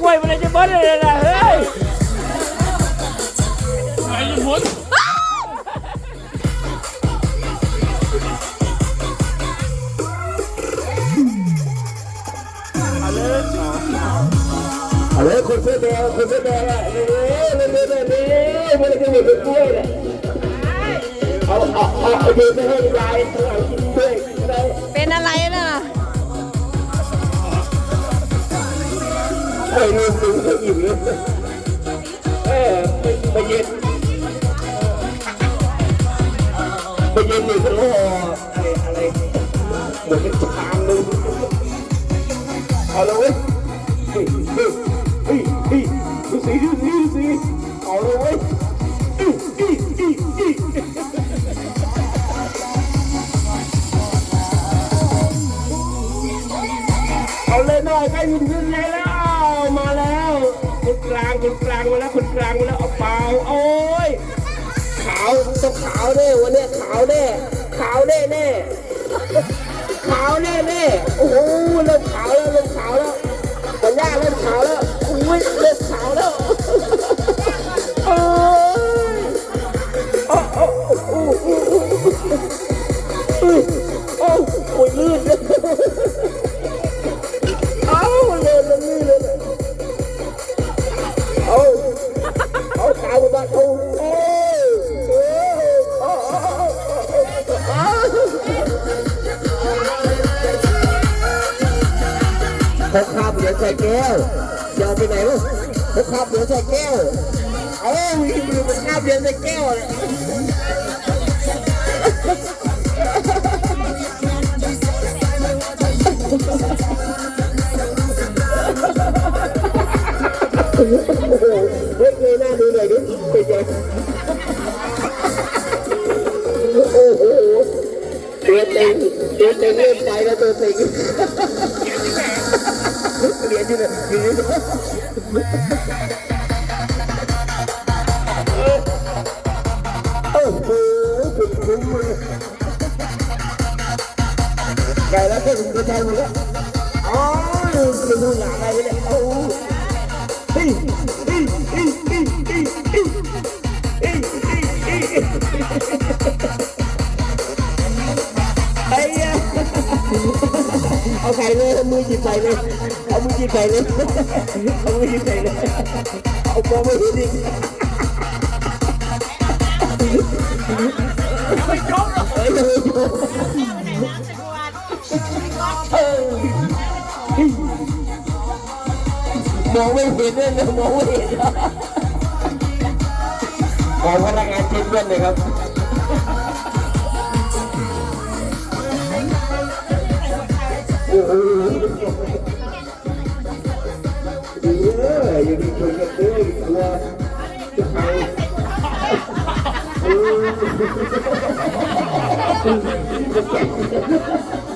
กล้วยมันเลยจะเบิ้ลเลยนะเฮ้ยไหนจะพ้นเอาเลยคนเสื้อแดงคนเสื้อแดงอะเร็วเร็วเร็วเร็วเร็วมันจะหมดเป็นกล้วยเนี่ยเอาเอาเอาเอายืนไปให้ยายข้างหลังกินด้วยก็ได้เป็นอะไรน่ะ ไอ้ลืมลืมเขาอิ่มเลยเออไปเย็นไปเย็นหนึ่งก็รออะไรอะไรหมดเป็นชามนึงเอาเลยเว้ยเฮ้ยเฮ้ยเฮ้ยเฮ้ยดูสิดูสิดูสิเอาเลยเว้ยอื้ออื้ออื้ออื้อเอาเลยหน่อยใกล้ยินขึ้นเลยแล้ว มาแล้วคนกลางคนกลางมาแล้วคนกลางมาแล้วเอาเปล่าโอ้ยขาวต้องขาวแน่วันนี้ขาวแน่ขาวแน่แน่ขาวแน่แน่โอ้โห เขาคาบเหรียญใส่แก้วจะเอาไปไหนวะเขาคาบเหรียญใส่แก้วเอาอีมือมันคาบเหรียญใส่แก้วเลยโอ้โหเฮ้ยหน้าดูหน่อยดิเป็นไงโอ้โหตัวเต็งตัวเต็งเริ่มไปแล้วตัวเต็ง dia aja nih Cái đó cái đừng có theo nữa Ôi, đừng có nhả này đấy Ô, đi, đi, đi, đi, đi, đi Ok, mưa dịp này đi เอามือจิ้ใส่เลยเอามือจิ้ใส่เลยเอาปอไม่เห็นอีกไม่จบเฮ้ยมองไม่เห็นเลยนะมองไม่เห็นขอพนักงานจิ้มด้วนเลยครับโอ้โห Ha ha ha it ha!